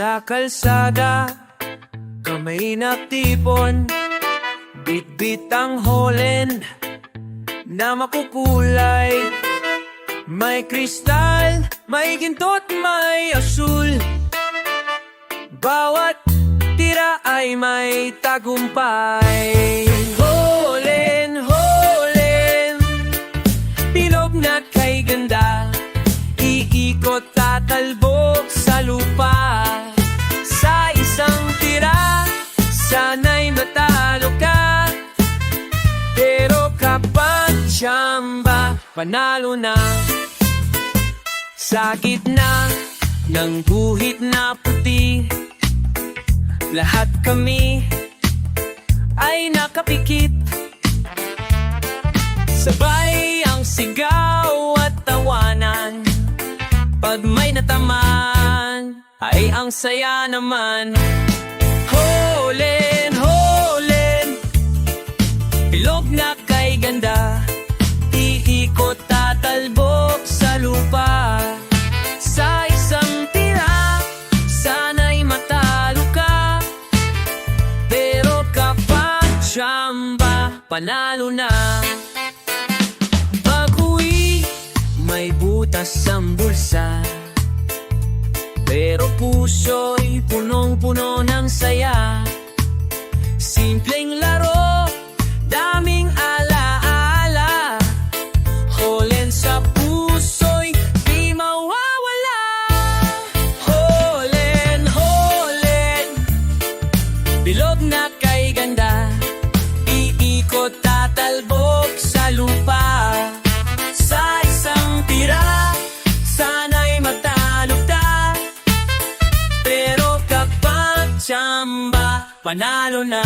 sa kalsada Kamay naktipon Bit-bit ang holen Na makukulay. May kristal, may gintot, may asul. Bawat tira ay may tagumpay. Holen, holen Bilog na kay ganda Iikot tatalbok Panalo na. Sa gitna ng guhit na puti Lahat kami ay nakapikit. Sabay ang sigaw at tawanan Pag may nataman Ay ang saya naman. Holen, holen Bilog na kay ganda kapag tsamba Panalo na. Pag-uwi, may butas ang bulsa. Pero puso'y punong-puno ng saya. Simpleng laro, daming alaala. Holen sa puso'y di mawawala. Holen, holen. Bilog na kay ganda Iikot tatalbok sa lupa. Sa isang tira Sana'y matalo ka Pero kapag tsamba Panalo na